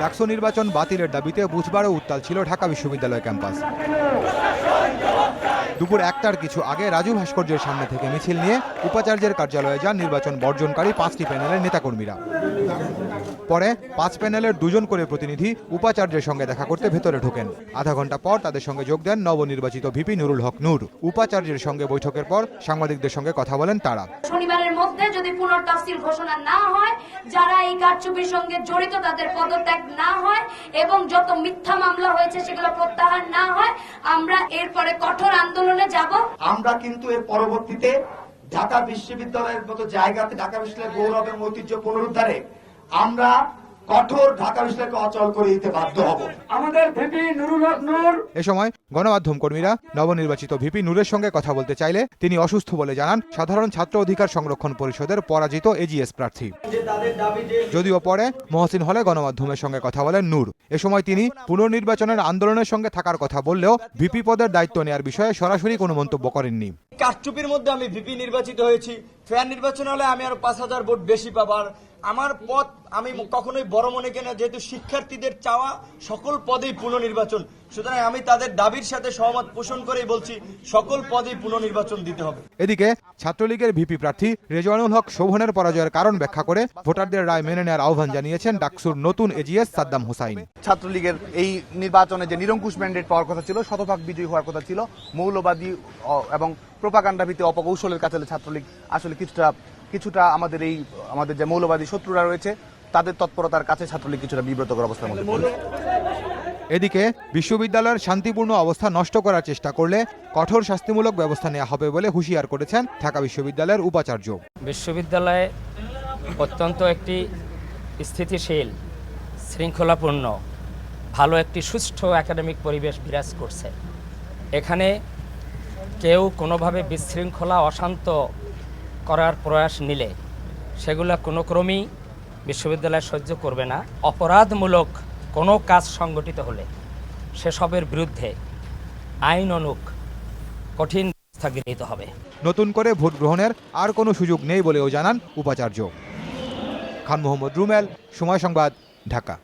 ডাকসু নির্বাচন বাতিলের দাবিতে বুধবারও উত্তাল ছিল ঢাকা বিশ্ববিদ্যালয় ক্যাম্পাস। দুপুর একটার কিছু আগে রাজু ভাস্কর্যের সামনে থেকে মিছিল নিয়ে উপাচার্যের কার্যালয়ে যান নির্বাচন বর্জনকারী পাঁচটি প্যানেলের নেতাকর্মীরা। পরে পাঁচ প্যানেলের দুজন করে প্রতিনিধি উপাচার্যের সঙ্গে দেখা করতে ভেতরে ঢোকেন। আধা ঘণ্টা পর তাদের সঙ্গে যোগ দেন নবনির্বাচিত ভিপি নুরুল হক নূর। উপাচার্যের সঙ্গে বৈঠকের পর সাংবাদিকদের সঙ্গে কথা বলেন তারা। শনিবারের মধ্যে যদি পুনর্তফসিল ঘোষণা না হয়, যারা এই কারচুপির সঙ্গে জড়িত তাদের পদত্যাগ না হয় এবং যত মিথ্যা মামলা হয়েছে সেগুলো প্রত্যাহার না হয়, আমরা এরপরে কঠোর আন্দোলনে যাব? আমরা কিন্তু এর পরবর্তীতে ঢাকা বিশ্ববিদ্যালয়ের মতো জায়গাতে ঢাকা বিশ্ববিদ্যালয়ের গৌরব এবং ঐতিহ্য পুনরুদ্ধারে আমরা কঠোর ঢাকা বিশ্ববিদ্যালয়কে অচল করে দিতে বাধ্য হব। আমাদের ভিপি নুরুল হক নূর। এ সময় গণমাধ্যম কর্মীরা নবনির্বাচিত ভিপি নূরের সঙ্গে কথা বলতে চাইলে তিনি অসুস্থ বলে জানান সাধারণ ছাত্র অধিকার সংরক্ষণ পরিষদের পরাজিত এজিএস প্রার্থী। যদিও পরে মহসিন হলে গণমাধ্যমের সঙ্গে কথা বলেন নূর। এ সময় তিনি পুনর্নির্বাচনের আন্দোলনের সঙ্গে থাকার কথা বললেও ভিপি পদের দায়িত্ব নেওয়ার বিষয়ে সরাসরি কোনো মন্তব্য করেননি। কারচুপির মধ্যে আমি ভিপি নির্বাচিত হয়েছি। ফেয়ার নির্বাচন হলে আমি আরও পাঁচ হাজার ভোট বেশি পাবার আমার পদ আমি কখনোই বড় মনে কেন যেহেতু শিক্ষার্থীদের চাওয়া সকল পদেই পুনর্নির্বাচন। সুতরাং আমি তাদের দাবির সাথে সহমত পোষণ করেই বলছি সকল পদেই পুনর্নির্বাচন দিতে হবে। এদিকে ছাত্রলীগের ভিপি প্রার্থী রেজওয়ানুল হক শোভনের পরাজয়ের কারণ ব্যাখ্যা করে ভোটারদের রায় মেনে নেওয়ার আহ্বান জানিয়েছেন ডাকসুর নতুন এজিএস সাদ্দাম হোসাইন ছাত্রলীগের এই নির্বাচনে যে নিরঙ্কুশ ম্যান্ডেট পাওয়ার কথা ছিল শতভাগ বিজয়ী হওয়ার কথা ছিল মৌলবাদী অ, এবং প্রোপাগান্ডা ভিত্তিক অপকৌশলের কাছে ছাত্রলীগ আসলে কিছুটা কিছুটা আমাদের এই আমাদের যে মৌলবাদী শত্রুরা রয়েছে তাদের তৎপরতার কাছে ছাত্রলীগ কিছুটা বিব্রতকর অবস্থার মধ্যে। এদিকে বিশ্ববিদ্যালয়ের শান্তিপূর্ণ অবস্থা নষ্ট করার চেষ্টা করলে কঠোর শাস্তিমূলক ব্যবস্থা নেওয়া হবে বলে হুঁশিয়ার করেছেন ঢাকা বিশ্ববিদ্যালয়ের উপাচার্য বিশ্ববিদ্যালয়ে অত্যন্ত একটি স্থিতিশীল, শৃঙ্খলাপূর্ণ, ভালো একটি সুষ্ঠু একাডেমিক পরিবেশ বিরাজ করছে। এখানে কেউ কোনোভাবে বিশৃঙ্খলা, অশান্ত করার প্রয়াস নিলে সেগুলো কোনো ক্রমেই বিশ্ববিদ্যালয় সহ্য করবে না। অপরাধমূলক কোনো কাজ সংগঠিত হলে সেসবের বিরুদ্ধে আইন অনুক কঠিন ব্যবস্থা গৃহীত হবে। নতুন করে ভোট গ্রহণের আর কোনো সুযোগ নেই বলেও জানান উপাচার্য। খান মোহাম্মদ রুমেল সময় সংবাদ ঢাকা।